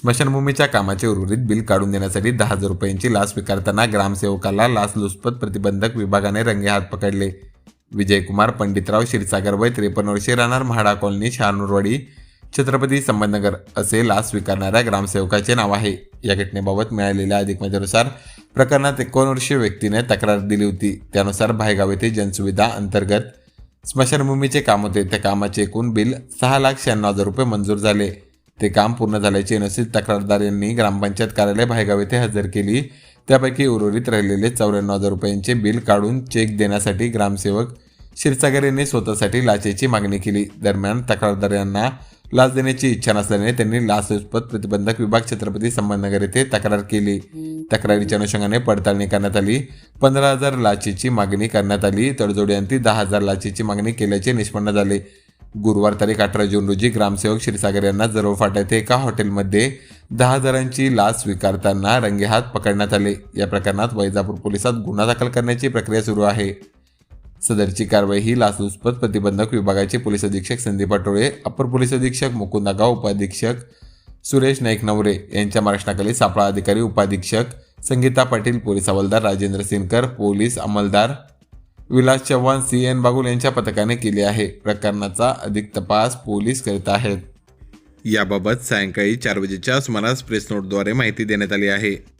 स्मशानभूमीच्या कामाचे उर्वरित बिल काढून देण्यासाठी दहा हजार रुपयांची लाच स्वीकारताना ग्रामसेवकाला लाचलुचपत प्रतिबंधक विभागाने रंगे हात पकडले. विजयकुमार पंडितराव क्षीरसागर वय त्रेपन्न वर्षे राहणार म्हाडा कॉलनी शहानूरवाडी छत्रपती संबंधनगर असे लाच स्वीकारणाऱ्या ग्रामसेवकाचे नाव आहे. या घटनेबाबत मिळालेल्या अधिक माहितीनुसार प्रकरणात एकोणवर्षीय व्यक्तीने तक्रार दिली होती. त्यानुसार भायगाव येथे जनसुविधा अंतर्गत स्मशानभूमीचे काम होते. त्या कामाचे एकूण बिल सहा लाख शहाण्णव हजार रुपये मंजूर झाले. ते काम पूर्ण झाल्याची अनुचित तक्रारदार यांनी ग्रामपंचायत कार्यालय भायगाव येथे हजर केली. त्यापैकी उर्वरित राहिलेले चौऱ्याण्णव हजार रुपयांचे बिल काढून चेक देण्यासाठी ग्रामसेवक क्षीरसागर यांनी स्वतःसाठी लाचेची मागणी केली. दरम्यान तक्रारदार यांना लाच देण्याची इच्छा नसल्याने त्यांनी लाचलुचपत प्रतिबंधक विभाग छत्रपती संभाजीनगर येथे तक्रार केली. तक्रारीच्या अनुषंगाने पडताळणी करण्यात आली. पंधरा हजार लाचेची मागणी करण्यात आली. तडजोडी दहा हजार लाचेची मागणी केल्याचे निष्पन्न झाले. गुरुवार तारीख अठरा जून रोजी ग्रामसेवक क्षीरसागर यांना जरव फाटा येथे एका हॉटेलमध्ये दहा हजारांची लाच स्वीकारताना रंगेहात पकडण्यात आले. या प्रकरणात वैजापूर पोलिसात गुन्हा दाखल करण्याची प्रक्रिया सुरू आहे. सदरची कारवाई ही लाचलुचपत प्रतिबंधक विभागाचे पोलीस अधीक्षक संदीप पाटोळे अपर पोलीस अधीक्षक मुकुंदागाव उपाधीक्षक सुरेश नाईक नवरे यांच्या मार्गदर्शनाखाली सापळा अधिकारी उपाधीक्षक संगीता पाटील पोलीस हवालदार राजेंद्र सिनकर पोलीस अंमलदार विलास चव्हाण सी एन बागुल यांच्या पथकाने केली आहे. प्रकरणाचा अधिक तपास पोलीस करीत आहेत. याबाबत सायंकाळी चार वाजेच्या सुमारास प्रेस नोटद्वारे माहिती देण्यात आली आहे.